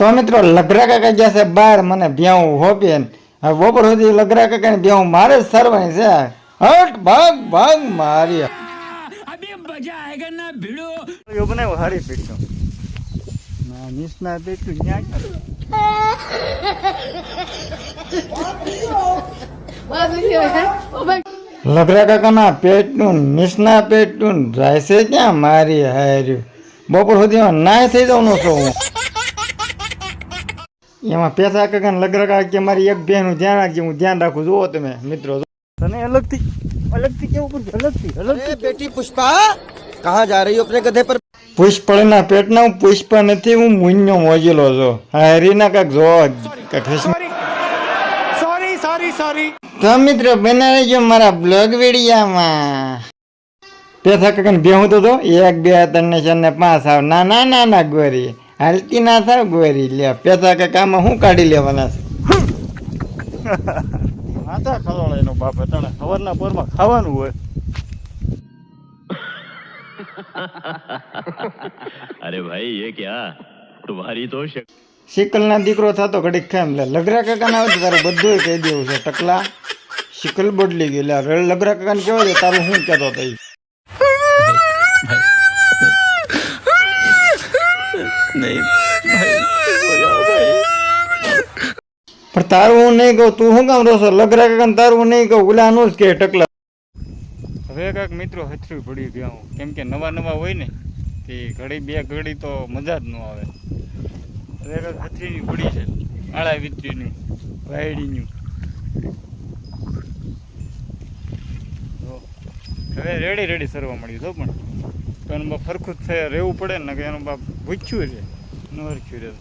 તો મિત્રો લગરા કાકા ગયા છે બહાર મને ભ્યાવું હોપીએ હવે બપોર સુધી લગરા કાકાને ભ્યાવું મારે જ સરવાની છે. હટ ભાગ ભાગ મારી. બનાવ્યો હારી પીઠો નિષ્ણા બેઠું ક્યાં લગરા કાકાના પેટનું નિષ્ણા પેટનું રહેશે ક્યાં મારી હાર્યું? બપોર સુધી નાય થઈ જાઉં નો છું હું. એમાં પેસા કાકાને લગ્ન કે મારી એક બે નું ધ્યાન રાખજે હું ધ્યાન રાખું જુઓ તમે મિત્રો. તને અલગથી અલગથી કેવું પડશે? અલગથી અલગથી બેટી પુષ્પા કહા જા રહી અપને ગધે પર? પુષ્પળના પેટના હું પુષ્પ નથી હું મુન્યો મોજેલો છો. હરીના કાક જો સોરી સોરી સોરી તો મિત્રો બના રહેજો મારા બ્લોગ વિડિયામાં. પેથા કાકાને બેહું તો એક બે ત્રણ ને ચાર ને પાંચ આવ ના ના ના ના ગોરી. હાલતી ના થાવ ગોરી લે પેસા કે કામ હું કાઢી લેવાના છે? માતા ખવડાવે એનો બાપ તને ખબરના પોરમાં ખાવાનું હોય. અરે ભાઈ એ ક્યા? તમારી તો સિકલના દીકરો થતો ઘડીક ખાય લે લગરા કાકાના હોય તારું બધું કહી દેવું છે ટકલા. શિકલ બદલી ગઈ લે લગરા કાકાને કહેવાય તારું શું કેતો તઈ. ઈ? પણ તારું હું નહીં કહું તું શું કામ રહો લગરા કાકા ને તારું હું નહીં કહું ઓલાનું જ કે ટકલા. હવે કાંઈક મિત્રો હથરું પડી ગયા હું કેમ કે નવા નવા હોય ને તે ઘડી બે ઘડી તો મજા જ ન આવે. હવે કાંઈક હથરીની પડી છે આળા વિતરીની વાયડીની. હવે રેડી રેડી સરવા મળ્યું તો પણ. તો એનું બાપ ફરખું જ રહેવું પડે ને કે એનું બાપ ભૂખ્યું રહે ન હરખ્યું રહે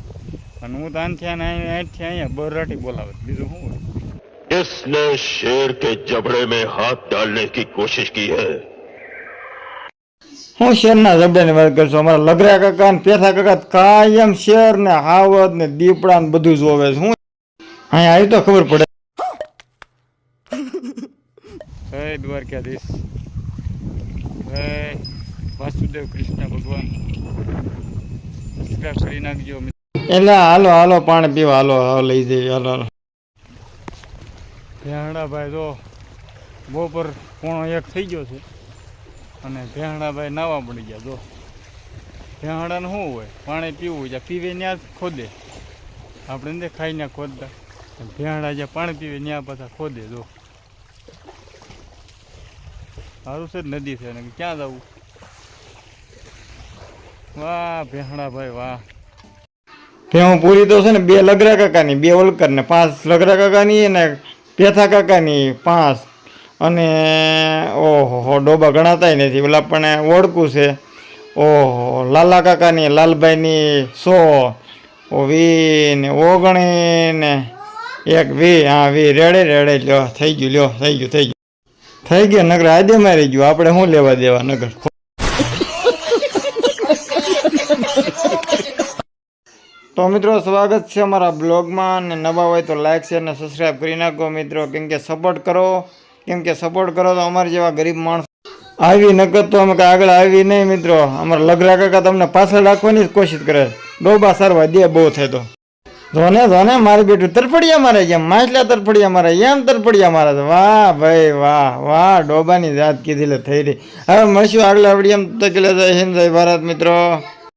અને હું તો આનથી આને અહીં- અહીંથી અહીંયા બરાટી બોલાવે બીજું શું હોય इसने शेर के जबड़े में हाथ डालने की कोशिश की है હું શેરના જબડાની વાત કરશું અમારા લગરા કાકા ને પેથા કાકા તો કાયમ શેર ને હાવત ને દીપડા ને બધું જોવે છે હું અહીંયા આવી તો ખબર પડે જય દ્વારકાધીશ જય વાસુદેવ કૃષ્ણ ભગવાન સબસ્ક્રાઇબ કરી નાખજો એટલે હાલો હાલો પાણી પીવા હાલો હાલો લઈ જઈએ હાલો ભેહડાભાઈ જો બપોર પોણો એક થઈ ગયો છે. અને ભેહડાભાઈ નાવા પડી ગયા જો. ભેહડાને શું હોય? પાણી પીવું હોય પીવે ત્યાં જ ખોદે. આપણે ને ખાઈને ખોદતા. ભેહડા જ્યાં પાણી પીવે ત્યાં પાછા ખોદે જો. સારું છે નદી છે ને ક્યાં જવું? વાહ ભેહડાભાઈ વાહ. ભેહું પૂરી તો છે ને બે લગરા કાકાની, બે ઓલકર ને પાંચ લગરા કાકાની અને પેથા કાકાની પાંચ. અને, ઓહો ડોબા ગણાતાય નથી. પેલા પણ ઓળખું છે. ઓહો, લાલા કાકાની, લાલભાઈની સો. વી ને ઓગણી ને એક વી. હા, વી, રેડે રેડે, લ્યો, થઈ ગયું, લ્યો, થઈ ગયું થઈ ગયું. થઈ ગયું નગર, આજે મારી ગયું. આપણે શું લેવા દેવા નગર? તો મિત્રો, સ્વાગત છે અમારા બ્લોગમાં અને નવા હોય તો લાઈક, શેર અને સબસ્ક્રાઈબ કરી નાખો. મિત્રો, કેમ કે સપોર્ટ કરો, કેમ કે સપોર્ટ કરો તો અમારા જેવા ગરીબ માણસ આવી નકર તો અમે કાંઈ આગળ આવી નહીં મિત્રો. અમારા લગરા કાકા તમને પાછળ રાખવાની જ કોશિશ કરે ડોબા સારવા દે બહુ થાય તો. જોને જોને, મારી બેટું તરફડિયા મારે જેમ માછલા તરફડિયા મારે એમ તરફડિયા મારે વાહ ભાઈ, વાહ વાહ, ડોબાની જાત કીધી થઈ રહી. હવે મળશું આગળ આવડી એમ તકલે જય હિન્દ, જય ભારત મિત્રો.